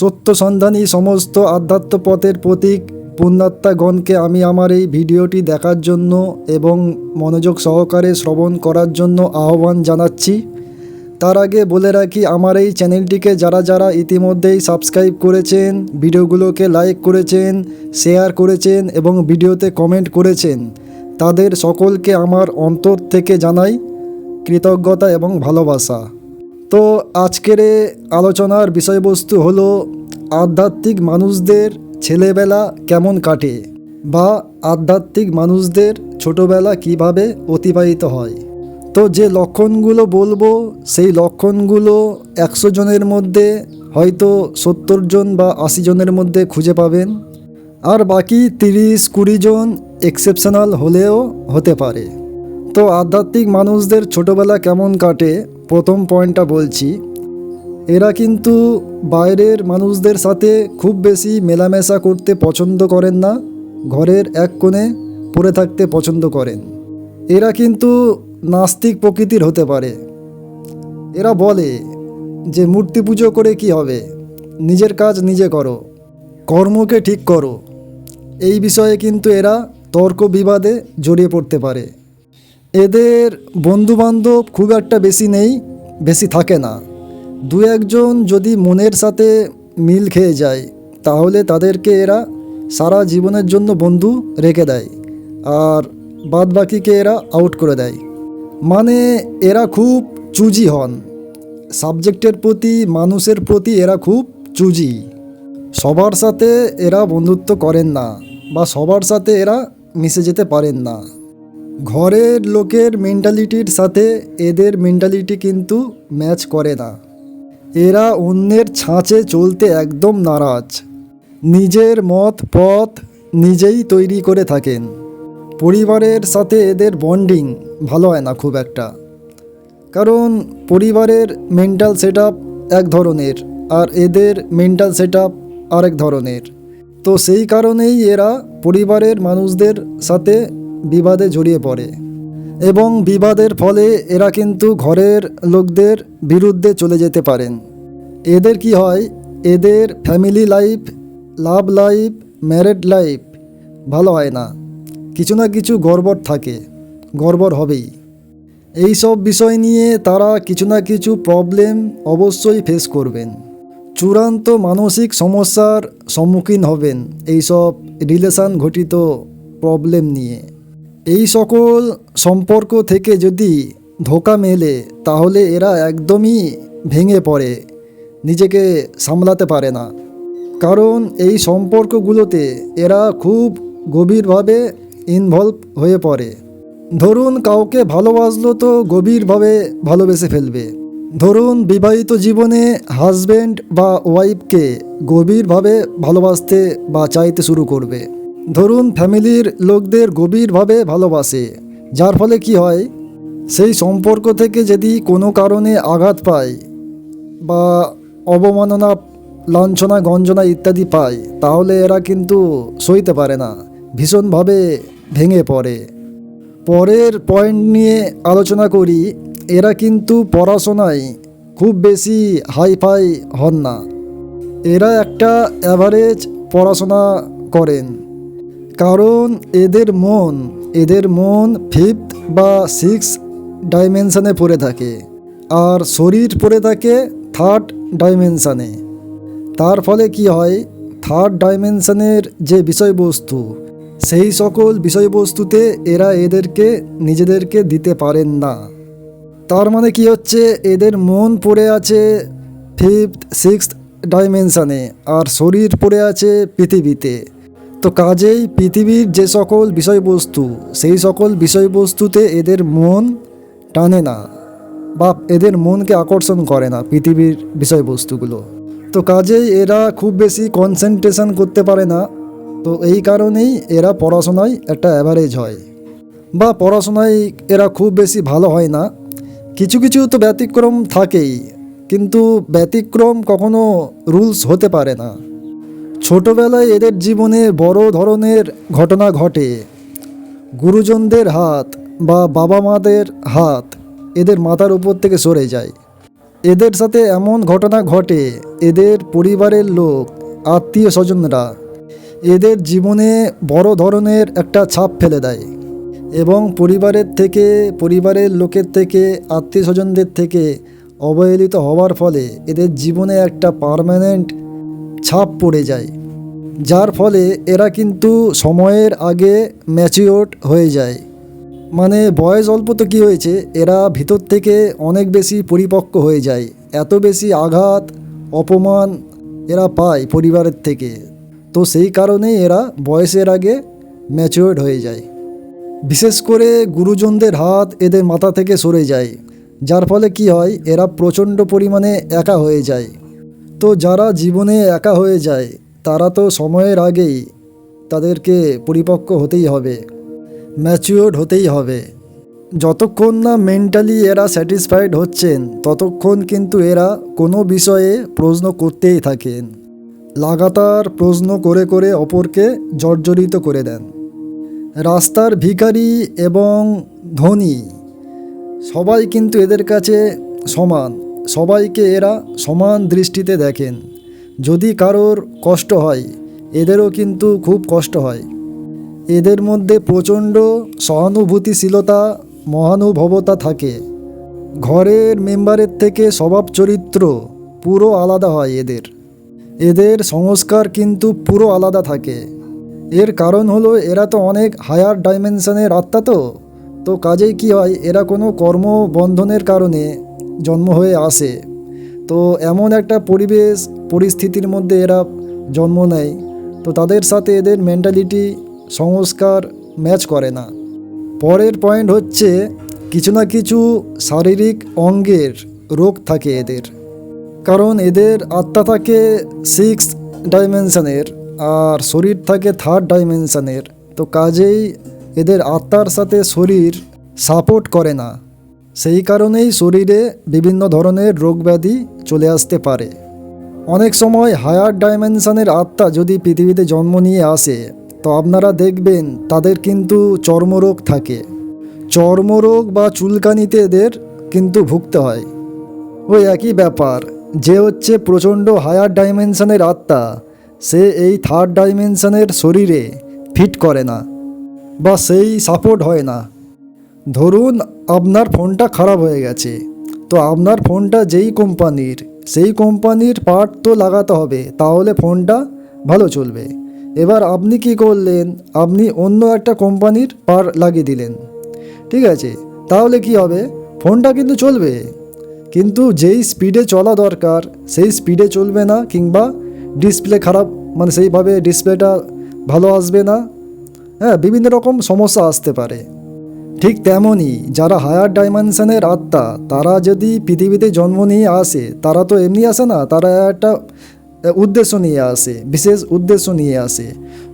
সত্য সন্ধানী সমস্ত আধ্যাত্ম পথের প্রতীক পুণ্যাত্মাগণকে আমি আমার এই ভিডিওটি দেখার জন্য এবং মনোযোগ সহকারে শ্রবণ করার জন্য আহ্বান জানাচ্ছি। তার আগে বলে রাখি, আমার এই চ্যানেলটিকে যারা যারা ইতিমধ্যেই সাবস্ক্রাইব করেছেন, ভিডিওগুলোকে লাইক করেছেন, শেয়ার করেছেন এবং ভিডিওতে কমেন্ট করেছেন, তাদের সকলকে আমার অন্তর থেকে জানাই কৃতজ্ঞতা এবং ভালোবাসা। তো আজকের আলোচনার বিষয়বস্তু হলো আধ্যাত্মিক মানুষদের ছেলেবেলা কেমন কাটে বা আধ্যাত্মিক মানুষদের ছোটবেলা কীভাবে অতিবাহিত হয়। তো যে লক্ষণগুলো বলব, সেই লক্ষণগুলো একশো জনের মধ্যে হয়তো সত্তর জন বা আশি জনের মধ্যে খুঁজে পাবেন। আর বাকি তিরিশ কুড়ি জন এক্সেপশনাল হলেও হতে পারে। তো আধ্যাত্মিক মানুষদের ছোটবেলা কেমন কাটে প্রথম পয়েন্টটা বলছি, এরা কিন্তু বাইরের মানুষদের সাথে খুব বেশি মেলামেশা করতে পছন্দ করেন না, ঘরের এক কোণে পড়ে থাকতে পছন্দ করেন। এরা কিন্তু নাস্তিক প্রকৃতির হতে পারে। এরা বলে যে, মূর্তি পুজো করে কি হবে? নিজের কাজ নিজে করো, কর্মকে ঠিক করো। এই বিষয়ে কিন্তু এরা তর্ক বিবাদে জড়িয়ে পড়তে পারে। এদের বন্ধুবান্ধব খুব একটা বেশি নেই, বেশি থাকে না। দু একজন যদি মনের সাথে মিল খেয়ে যায়, তাহলে তাদেরকে এরা সারা জীবনের জন্য বন্ধু রেখে দেয়, আর বাদ বাকিকে এরা আউট করে দেয়। মানে এরা খুব চুজি হন। সাবজেক্টের প্রতি, মানুষের প্রতি এরা খুব চুজি। সবার সাথে এরা বন্ধুত্ব করেন না, বা সবার সাথে এরা মিশে যেতে পারেন না। ঘরের লোকের মেন্টালিটির সাথে এদের মেন্টালিটি কিন্তু ম্যাচ করে না। এরা অন্যের ছাঁচে চলতে একদম নারাজ। নিজের মত, পথ নিজেই তৈরি করে থাকেন। পরিবারের সাথে এদের বন্ডিং ভালো হয় না খুব একটা। কারণ পরিবারের মেন্টাল সেট এক ধরনের আর এদের মেন্টাল সেট আরেক ধরনের। তো সেই কারণেই এরা পরিবারের মানুষদের সাথে বিবাদে জড়িয়ে পড়ে এবং বিবাদের ফলে এরা কিন্তু ঘরের লোকদের বিরুদ্ধে চলে যেতে পারেন। এদের কি হয়? এদের family life love life married life ভালো হয় না। কিছু না কিছু গড়বড় থাকে, গড়বড় হবেই। এই সব বিষয় নিয়ে তারা কিছু না কিছু প্রবলেম অবশ্যই ফেস করবেন। চূড়ান্ত মানসিক সমস্যার সম্মুখীন হবেন এই সব রিলেশান ঘটিত প্রবলেম নিয়ে। এই সকল সম্পর্ক থেকে যদি ধোকা মেলে, তাহলে এরা একদমই ভেঙে পড়ে, নিজেকে সামলাতে পারে না। কারণ এই সম্পর্কগুলোতে এরা খুব গভীরভাবে ইনভলভ হয়ে পড়ে। ধরুন কাউকে ভালোবাসলো তো গভীরভাবে ভালোবেসে ফেলবে। ধরুন বিবাহিত জীবনে হাজবেন্ড বা ওয়াইফকে গভীরভাবে ভালোবাসতে বা চাইতে শুরু করবে। ধরুন ফ্যামিলির লোকদের গভীরভাবে ভালোবাসে, যার ফলে কি হয়? সেই সম্পর্ক থেকে যদি কোনো কারণে আঘাত পায় বা অবমাননা, লাঞ্ছনা, গঞ্জনা ইত্যাদি পায়, তাহলে এরা কিন্তু সইতে পারে না, ভীষণভাবে ভেঙে পড়ে। পরের পয়েন্ট নিয়ে আলোচনা করি, এরা কিন্তু পড়াশোনায় খুব বেশি হাইফাই হন না। এরা একটা অ্যাভারেজ পড়াশোনা করেন। কারণ এদের মন এদের মন ফিফথ বা সিক্স ডাইমেনশানে পড়ে থাকে আর শরীর পড়ে থাকে থার্ড ডাইমেনশানে তার ফলে কি হয়? থার্ড ডাইমেনশনের যে বিষয়বস্তু, সেই সকল বিষয়বস্তুতে এরা এদেরকে, নিজেদেরকে দিতে পারেন না। তার মানে কি হচ্ছে? এদের মন পড়ে আছে ফিফথ সিক্সথ ডাইমেনশানে আর শরীর পড়ে আছে পৃথিবীতে। তো কাজেই পৃথিবীর যে সকল বিষয়বস্তু, সেই সকল বিষয়বস্তুতে এদের মন টানে না বা এদের মনকে আকর্ষণ করে না পৃথিবীর বিষয়বস্তুগুলো। তো কাজেই এরা খুব বেশি কনসেন্ট্রেশন করতে পারে না। তো এই কারণেই এরা পড়াশোনায় একটা অ্যাভারেজ হয় বা পড়াশোনায় এরা খুব বেশি ভালো হয় না। কিছু কিছু তো ব্যতিক্রম থাকেই, কিন্তু ব্যতিক্রম কখনো রুলস হতে পারে না। ছোটবেলায় এদের জীবনে বড় ধরনের ঘটনা ঘটে। গুরুজনদের হাত বা বাবা মাদের হাত এদের মাথার উপর থেকে সরে যায়। এদের সাথে এমন ঘটনা ঘটে, এদের পরিবারের লোক আত্মীয় স্বজনরা এদের জীবনে বড় ধরনের একটা ছাপ ফেলে দেয় এবং পরিবারের থেকে, পরিবারের লোকের থেকে আত্মীয় স্বজনদের থেকে অবহেলিত হওয়ার ফলে এদের জীবনে একটা পার্মানেন্ট ছাপ পড়ে যায়, যার ফলে এরা কিন্তু সময়ের আগে ম্যাচিওর হয়ে যায়। মানে বয়স অল্প তো কী হয়েছে, এরা ভিতর থেকে অনেক বেশি পরিপক্ক হয়ে যায়, এত বেশি আঘাত, অপমান এরা পায় পরিবারের থেকে। তো সেই কারণেই এরা বয়সের আগে ম্যাচিওর্ড হয়ে যায়। বিশেষ করে গুরুজনদের হাত এদের মাথা থেকে সরে যায়, যার ফলে কি হয়, এরা প্রচণ্ড পরিমাণে একা হয়ে যায়। তো যারা জীবনে একা হয়ে যায়, তারা তো সময়ের আগেই তাদেরকে পরিপক্ক হতেই হবে ম্যাচিওর্ড হতেই হবে। যতক্ষণ না মেন্টালি এরা স্যাটিসফাইড হচ্ছেন, ততক্ষণ কিন্তু এরা কোনো বিষয়ে প্রশ্ন করতেই থাকেন। লাগাতার প্রশ্ন করে করে অপরকে জর্জরিত করে দেন। রাস্তার ভিখারি এবং ধনী সবাই কিন্তু এদের কাছে সমান। সবাইকে এরা সমান দৃষ্টিতে দেখেন। যদি কারোর কষ্ট হয়, এদেরও কিন্তু খুব কষ্ট হয়। এদের মধ্যে প্রচণ্ড সহানুভূতিশীলতা, মহানুভবতা থাকে। ঘরের মেম্বারের থেকে স্বভাব চরিত্র পুরো আলাদা হয় এদের। এদের সংস্কার কিন্তু পুরো আলাদা থাকে। এর কারণ হলো, এরা তো অনেক হায়ার ডাইমেনশনের আত্মা তো। তো কাজেই কি হয়, এরা কোনো কর্মবন্ধনের কারণে জন্ম হয়ে আসে। তো এমন একটা পরিবেশ, পরিস্থিতির মধ্যে এরা জন্ম নেয়। তো তাদের সাথে এদের মেন্টালিটি সংস্কার ম্যাচ করে না। পরের পয়েন্ট হচ্ছে কিছু না কিছু শারীরিক অঙ্গের রোগ থাকে এদের। কারণ এদের আত্মা থাকে সিক্স ডাইমেনশনের আর শরীর থাকে থার্ড ডাইমেনশনের তো কাজেই এদের আত্মার সাথে শরীর সাপোর্ট করে না। সেই কারণেই শরীরে বিভিন্ন ধরনের রোগব্যাধি চলে আসতে পারে। অনেক সময় হায়ার ডাইমেনশনের আত্মা যদি পৃথিবীতে জন্ম নিয়ে আসে, তো আপনারা দেখবেন তাদের কিন্তু চর্মরোগ থাকে। চর্মরোগ বা চুলকানিতে এদের কিন্তু ভুগতে হয়। ওই একই ব্যাপার, যে হচ্ছে প্রচণ্ড হায়ার ডাইমেনশনের আত্মা, সে এই থার্ড ডাইমেনশনের শরীরে ফিট করে না বা সেই সাপোর্ট হয় না। ধরুন আপনার ফোনটা খারাপ হয়ে গেছে। তো আপনার ফোনটা যেই কোম্পানির, সেই কোম্পানির পার্ট তো লাগাতে হবে, তাহলে ফোনটা ভালো চলবে। এবার আপনি কি করলেন? আপনি অন্য একটা কোম্পানির পার্ট লাগিয়ে দিলেন। ঠিক আছে, তাহলে কি হবে? ফোনটা কিন্তু চলবে। কিন্তু যেই স্পিডে চলা দরকার, সেই স্পিডে চলবে না, কিংবা ডিসপ্লে খারাপ মানে সেইভাবে ডিসপ্লেটা ভালো আসবে না। হ্যাঁ বিভিন্ন রকম সমস্যা আসতে পারে। ঠিক তেমনই, যারা হায়ার ডাইমেনশনের আত্মা, তারা যদি পৃথিবীতে জন্ম নিয়ে আসে, তারা তো এমনি আসে না, তারা একটা উদ্দেশ্য নিয়ে আসে, বিশেষ উদ্দেশ্য নিয়ে আসে।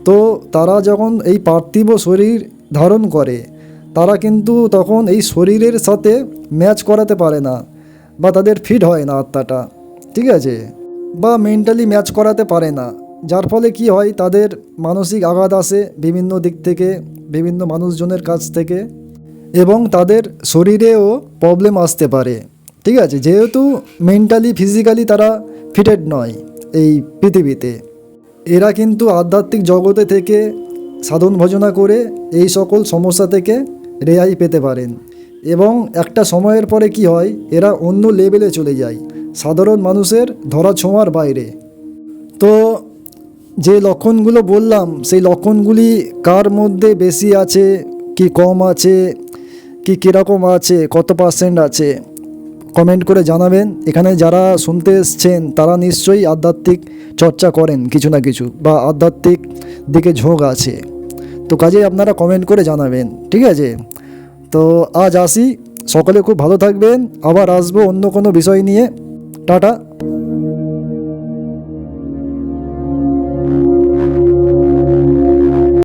তো তারা যখন এই পার্থিব শরীর ধারণ করে, তারা কিন্তু তখন এই শরীরের সাথে ম্যাচ করাতে পারে না, বা তাদের ফিট হয় না আত্মাটা, ঠিক আছে? বা মেন্টালি ম্যাচ করাতে পারে না, যার ফলে কি হয়, তাদের মানসিক আঘাত আসে বিভিন্ন দিক থেকে, বিভিন্ন মানুষজনের কাছ থেকে। এবং তাদের শরীরেও প্রবলেম আসতে পারে। ঠিক আছে? যেহেতু মেন্টালি ফিজিক্যালি তারা ফিটেড নয় এই পৃথিবীতে। এরা কিন্তু আধ্যাত্মিক জগতে থেকে সাধন ভজনা করে এই সকল সমস্যা থেকে রেহাই পেতে পারেন। এবং একটা সময়ের পরে কি হয়? এরা অন্য লেভেলে চলে যায়। সাধারণ মানুষের ধরা ছোঁয়ার বাইরে। তো যে লক্ষণগুলো বললাম, সেই লক্ষণগুলি কার মধ্যে বেশি আছে, কি কম আছে কি কীরকম আছে, কত পার্সেন্ট আছে কমেন্ট করে জানাবেন। এখানে যারা শুনতে এসছেন, তারা নিশ্চয়ই আধ্যাত্মিক চর্চা করেন কিছু না কিছু, বা আধ্যাত্মিক দিকে ঝোঁক আছে। তো কাজেই আপনারা কমেন্ট করে জানাবেন, ঠিক আছে? তো আজ আসি, সকলে খুব ভালো থাকবেন, আবার আসব অন্য কোনো বিষয় নিয়ে। টাটা।